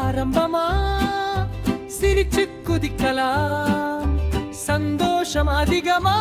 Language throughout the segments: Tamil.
ஆரம்பமா சிரிச்சு குதிக்கலாம் சந்தோஷம் அதிகமா.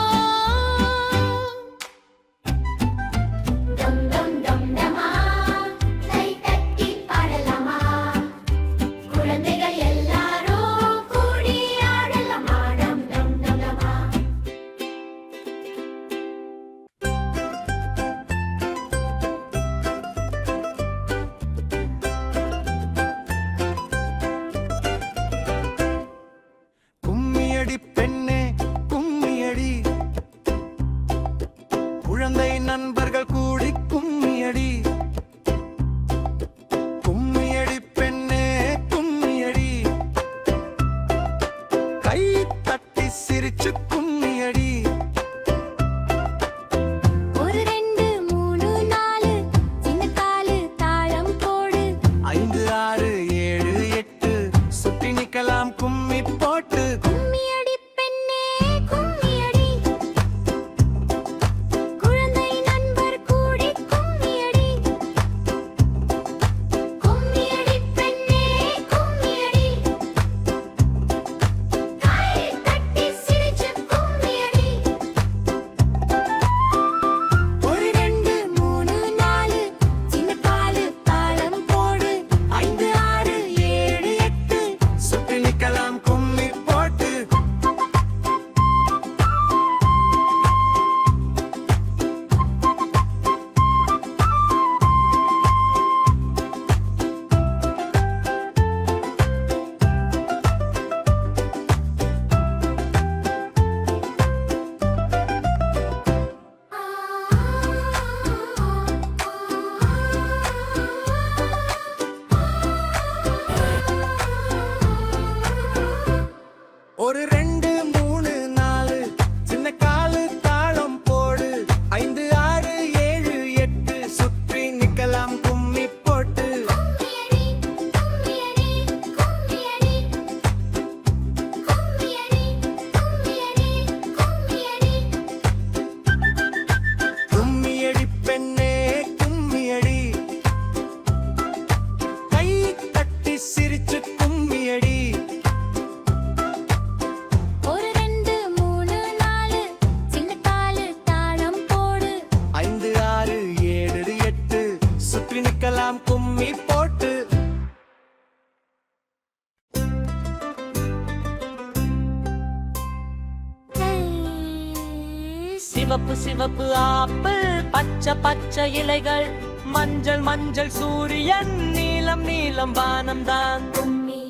சிவப்பு ஆப்பிள் பச்சை பச்சை இலைகள் மஞ்சள் மஞ்சள் சூரியன் நீலம் நீலம் வானம்தான். கும்மி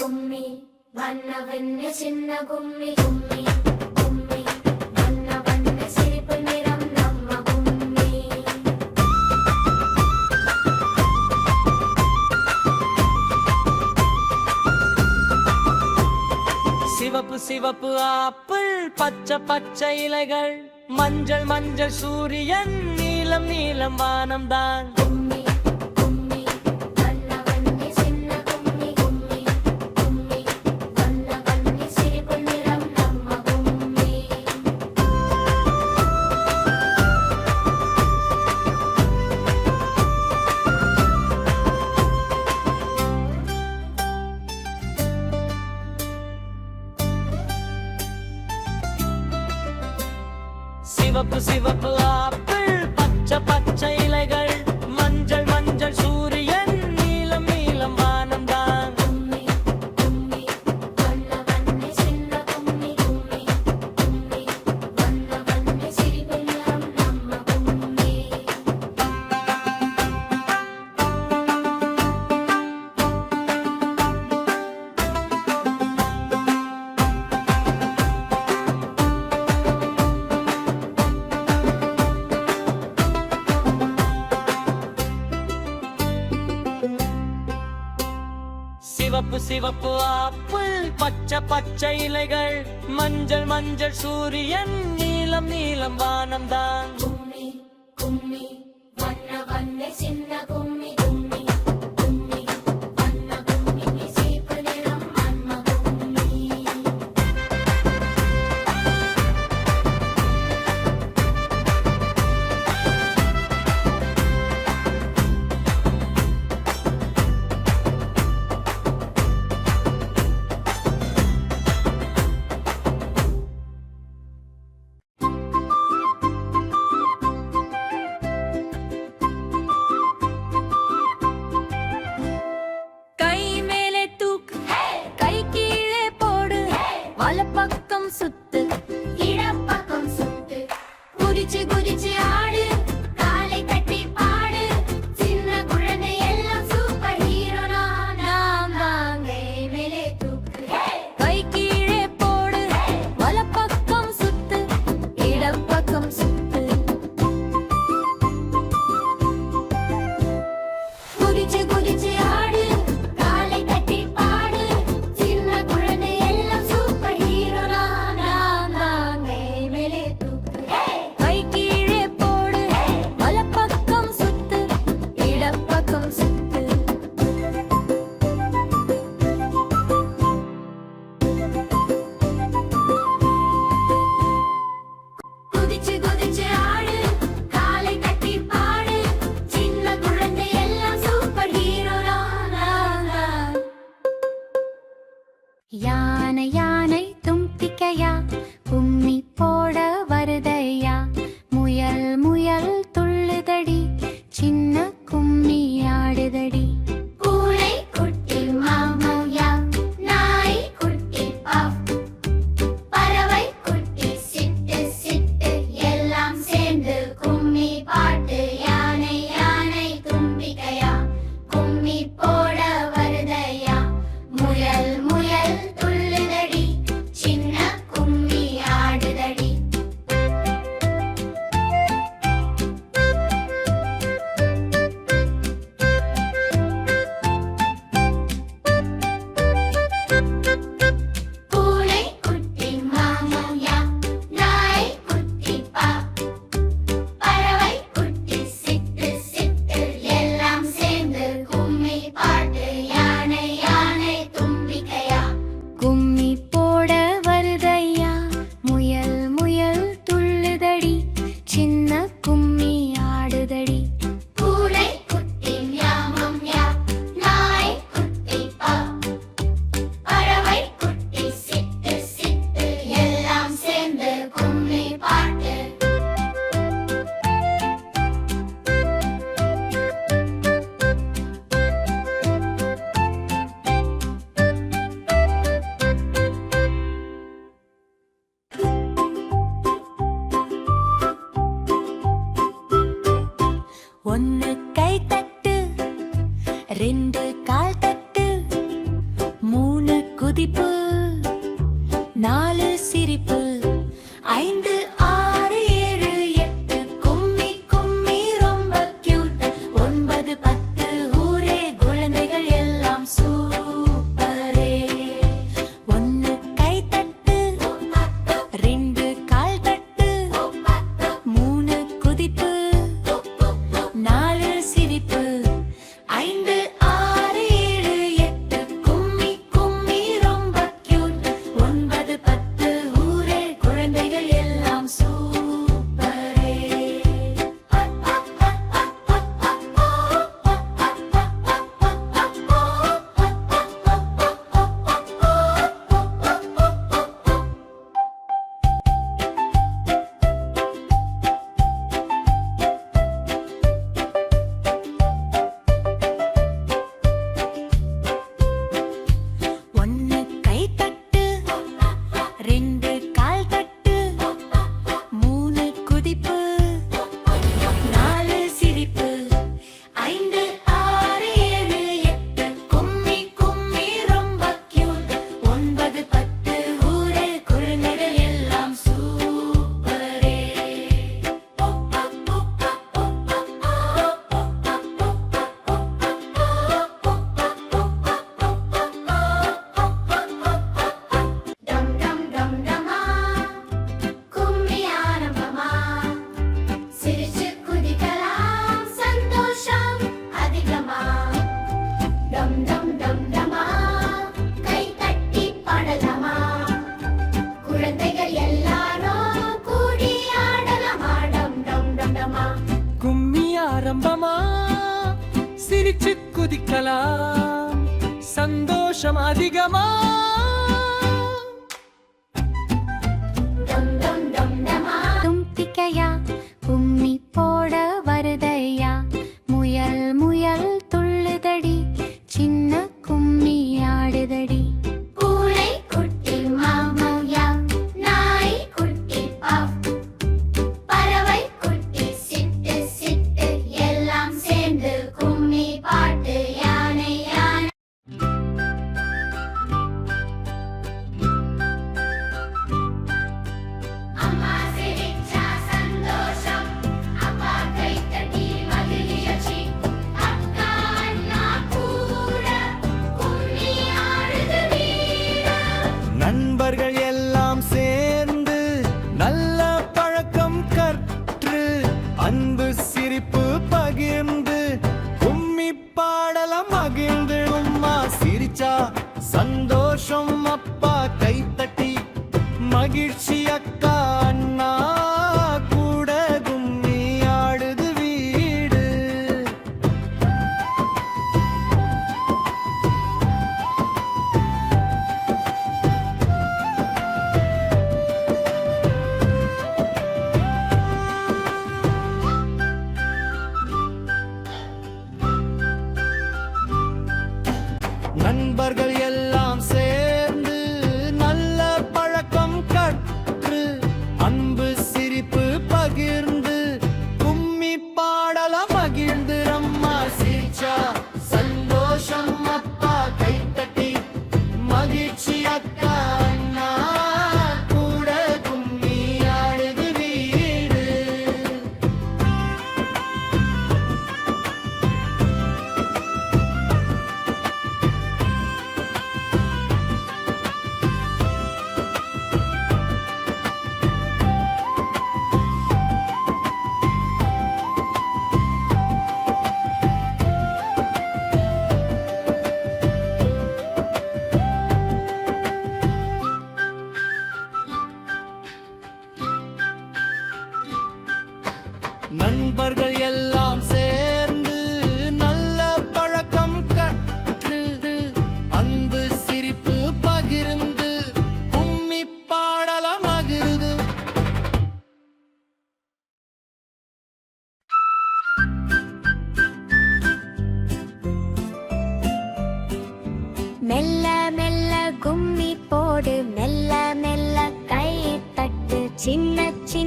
கும்மி வண்ண வெண்ண சின்ன கும்மி கும்மி. சிவப்பு சிவப்பு ஆப்பிள் பச்சை பச்சை இலைகள் மஞ்சள் மஞ்சள் சூரியன் நீலம் நீலம் வானம்தான். சிவப்பு சிவப்பு ஆப்பிள் பச்சை பச்சை இலைகள் மஞ்சள் மஞ்சள் சூரியன் நீலம் நீலம் வானம்தான்.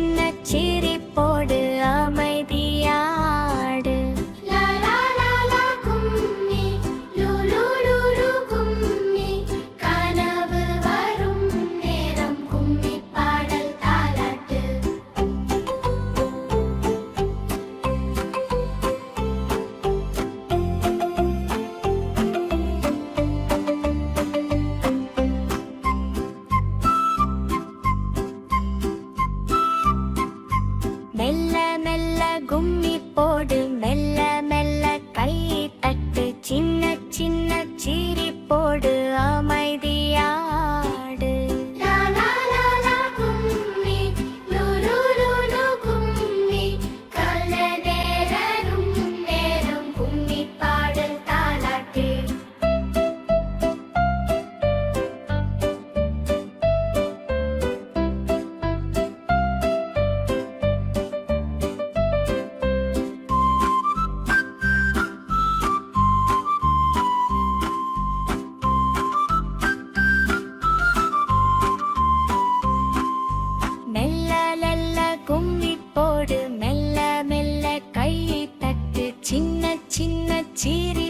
சின்ன சிரிப்போடு அமைதி. చిన్న చీరి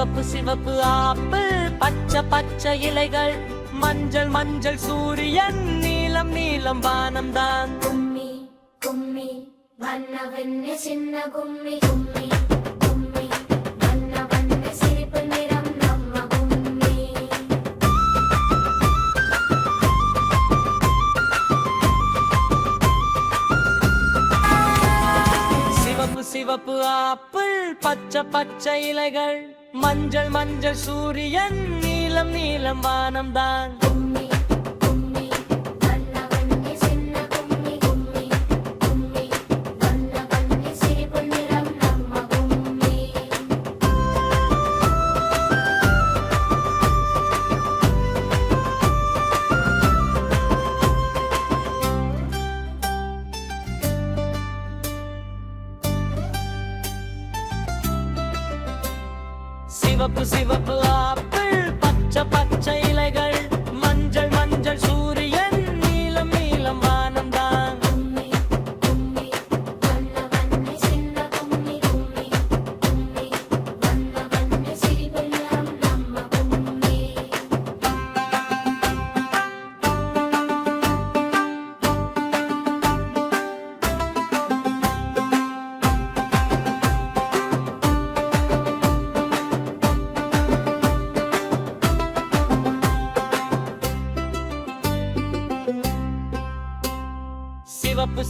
சிவப்பு சிவப்பு ஆப்பிள் பச்சை பச்சை இலைகள். மஞ்சள் மஞ்சள் சூரியன் நீலம் நீலம் வானம்தான். கும்மி கும்மி வண்ண வெண்ணி சின்ன கும்மி கும்மி சிவப்பு ஆப்பிள் பச்சை பச்சை இலைகள். மஞ்சள் மஞ்சள் சூரியன் நீலம் நீலம் வானம்தான்.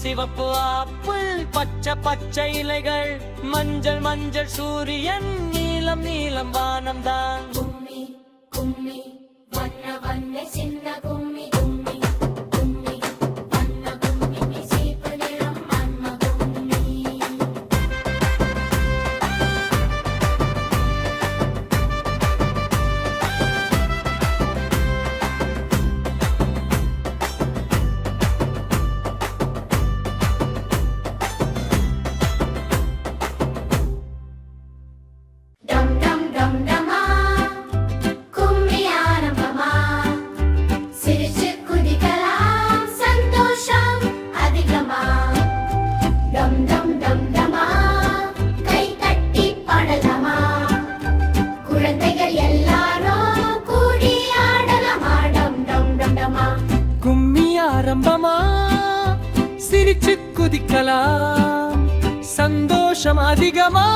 சிவப்பு ஆப்பிள் பச்சை பச்சை இலைகள் மஞ்சள் மஞ்சள் சூரியன் நீலம் நீலம் வானம்தான். சிரிச்சு குதிக்கலாம். சந்தோஷம் அதிகமா?